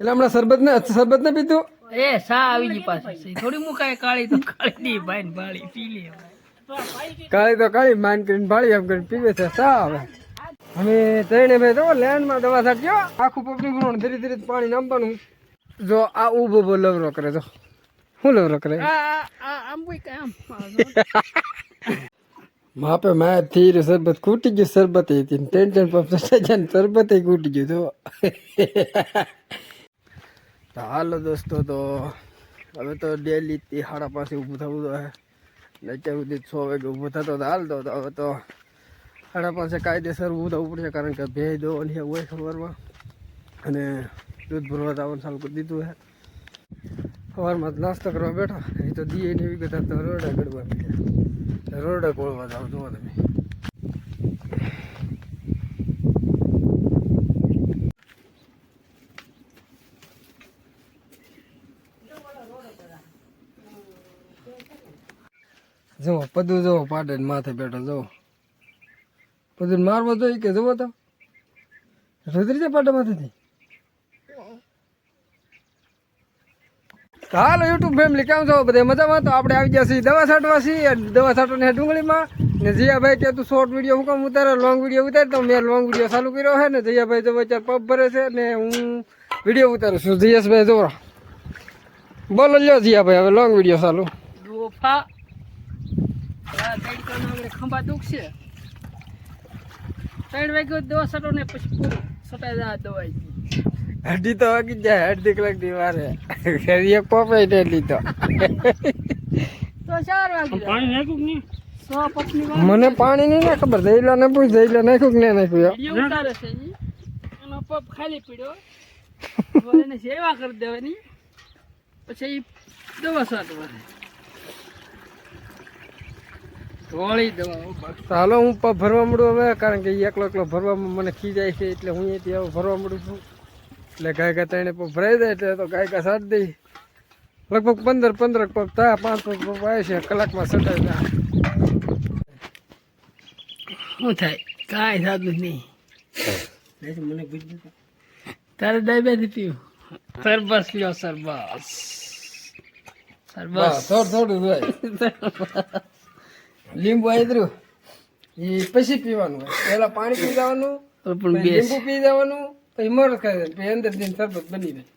એટલે હમણાં શરબત ને શરબત ને પીધું? એ સા આવી ગઈ પાછી. થોડી મુકાય કાળી તો કાળી નહીં ભાઈ ભાળી પી લે કાળી તો કાળી માન કરીને ભાળી એમ કરીને પીવે છે સા આવે અમે ત્રણે ભાઈ તો લેન્ડમાં દવા છાંટ્યો આખું પબ્લિક રોડ ધીરે ધીરે પાણી નાખવાનું. જો આ ઊભો ઊભો લવરો કરે જો. શું લવરો કરે? માપે માયા થી રહ્યું શરબત ખૂટી ગયું શરબત હતી. ટેન ટેન પંપ ને શરબત ખૂટી ગયું તો તો હાલો દોસ્તો, તો હવે તો ડેલી તે સાડા પાસે ઊભું થવું તો ને અત્યાર સુધી છ વાગે ઊભું થતો તો હાલતો તો હવે તો સાડા પાસે કાયદેસર ઊભું થવું પડશે, કારણ કે ભેજ દો અને હોય સવારમાં. અને દૂધ ભરવા જવાનું ચાલુ કરી દીધું હે સવારમાં નાસ્તો કરવા બેઠા. એ તો દીએ ને એવી કદાચ તો રોડા ગડવા મળ્યા ગોળવા જાવ જુઓ તમે. જો પદુ જો પાડે માથે બેઠો જો પદુ મારવો જોઈએ કે જુઓ તો? રુદ્રી છે પાડે માથેથી હાલો, યુટ્યુબ ફેમિલી કેમ છો? બધા મજામાં? તો આપણે આવી ગયા છીએ દવા છાંટવા છીએ. દવા છાંટવાની ડુંગળીમાં. ને જીયાભાઈ કે તું શોર્ટ વીડિયો હું કામ ઉતારે? લોંગ વીડિયો ઉતારે? તો મેં લોંગ વીડિયો ચાલુ કર્યો છે ને જીયાભાઈ જો અત્યારે પગ ભરે છે ને હું વીડિયો ઉતારું છું. જીએસભાઈ જો બોલો લ્યો જીયાભાઈ, હવે લોંગ વીડિયો ચાલુ. આગળ ખંભા દુખશે. ત્રણ વાગ્યો દવા સટો ને પછી પૂરું સટાઈ જાય દવાઈ હડી તો વાગી જાય અડધી કલાકની વારે એક પોપાઈ ને લીધો તો. ચાર વાગે પાણી નાખ્યું નહીં? મને પાણી નહીં ના ખબર દઈલા ને પૂછ દઈલા નાખ્યું કે નહીં નાખ્યું? ઉતારે છે એનો પપ ખાલી પીડ્યો. એને સેવા કરી દેવાની. પછી દવા છાંટવાની ધોળી દવા હો હાલો હું ભરવા મળું હવે કારણ કે એકલો એકલો ભરવામાં મને ખીજાય છે એટલે હું અહીંયાથી હવે ભરવા મળું છું. એટલે ગાયકા ત્રણે પગ ભરાઈ જાય એટલે તો ગાયકા સાટ દઈ લગભગ પંદર પંદર પગ થાય પાંચ પગ પગ આવે છે કલાકમાં સટાઈ જાય. શું થાય? કાંઈ થતું નહીં. તારે ડાયબેટી પીવું? સરબસ પીવો સરબસ બસ. સરબસ થોડું થોડું લીંબુ આદર્યું એ પછી પીવાનું પેલા પાણી પી જવાનું પણ લીંબુ પી જવાનું પછી મરત ખાઈ જવાનું પછી અંદર દિન શરબત બની જાય.